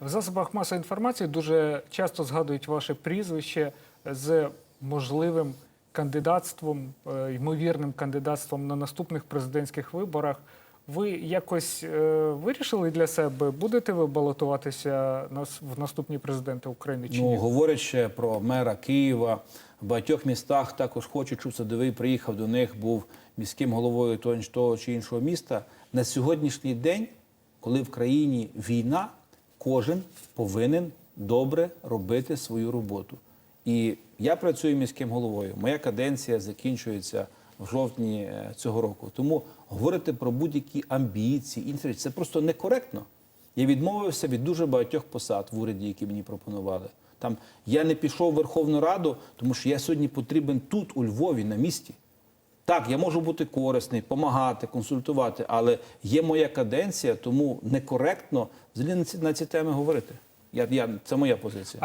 В засобах масової інформації дуже часто згадують ваше прізвище з можливим кандидатством, е, ймовірним кандидатством на наступних президентських виборах. Ви якось е, вирішили для себе, будете ви балотуватися на с- в наступні президенти України чи Ну, говорять ще про мера Києва. В багатьох містах також хочуть, щоб Садовий приїхав до них, був міським головою того чи іншого міста. На сьогоднішній день, коли в країні війна, кожен повинен добре робити свою роботу. І я працюю міським головою. Моя каденція закінчується в жовтні е, цього року. Тому говорити про будь-які амбіції, інші речі, це просто некоректно. Я відмовився від дуже багатьох посад в уряді, які мені пропонували. Там я не пішов в Верховну Раду, тому що я сьогодні потрібен тут, у Львові, на місці. Так, я можу бути корисний, допомагати, консультувати, але є моя каденція, тому некоректно взагалі на ці, на ці теми говорити. Я, я, це моя позиція.